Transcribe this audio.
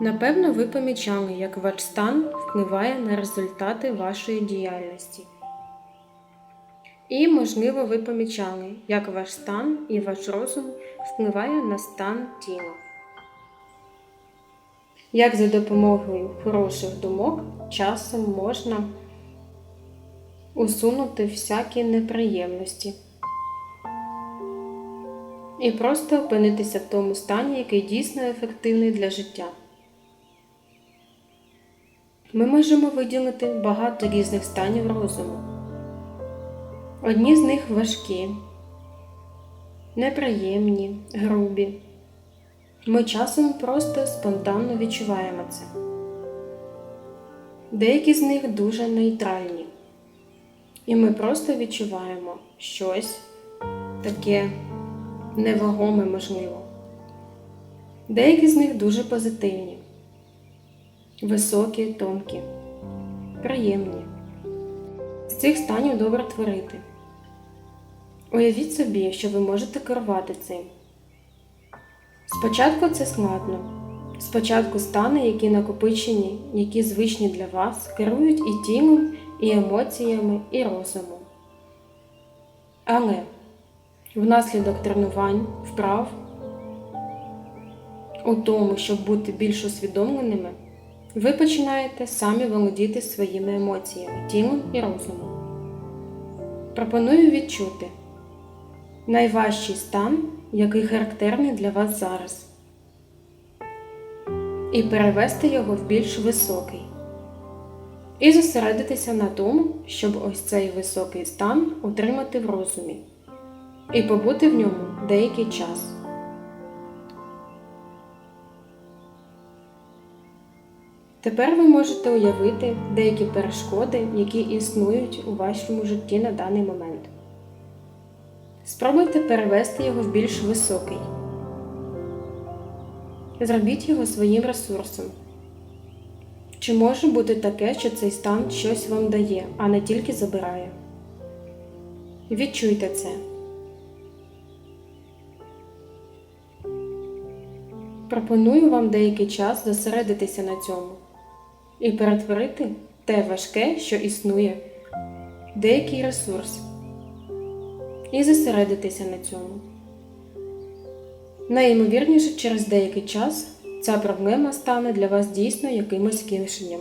Напевно, ви помічали, як ваш стан впливає на результати вашої діяльності. І, можливо, ви помічали, як ваш стан і ваш розум впливає на стан тіла. Як за допомогою хороших думок часом можна усунути всякі неприємності і просто опинитися в тому стані, який дійсно ефективний для життя. Ми можемо виділити багато різних станів розуму. Одні з них важкі, неприємні, грубі. Ми часом просто спонтанно відчуваємо це. Деякі з них дуже нейтральні. І ми просто відчуваємо щось таке невагоме можливо. Деякі з них дуже позитивні, високі, тонкі, приємні. З цих станів добре творити. Уявіть собі, що ви можете керувати цим. Спочатку це складно. Спочатку стани, які накопичені, які звичні для вас, керують і тілом, і емоціями, і розумом. Але внаслідок тренувань, вправ, у тому, щоб бути більш усвідомленими, ви починаєте самі володіти своїми емоціями, тілом і розумом. Пропоную відчути найважчий стан, який характерний для вас зараз, і перевести його в більш високий. І зосередитися на тому, щоб ось цей високий стан утримати в розумі і побути в ньому деякий час. Тепер ви можете уявити деякі перешкоди, які існують у вашому житті на даний момент. Спробуйте перевести його в більш високий. Зробіть його своїм ресурсом. Чи може бути таке, що цей стан щось вам дає, а не тільки забирає? Відчуйте це. Пропоную вам деякий час зосередитися на цьому і перетворити те важке, що існує, деякий ресурс, і зосередитися на цьому. Найімовірніше, через деякий час ця проблема стане для вас дійсно якимось кіншенням.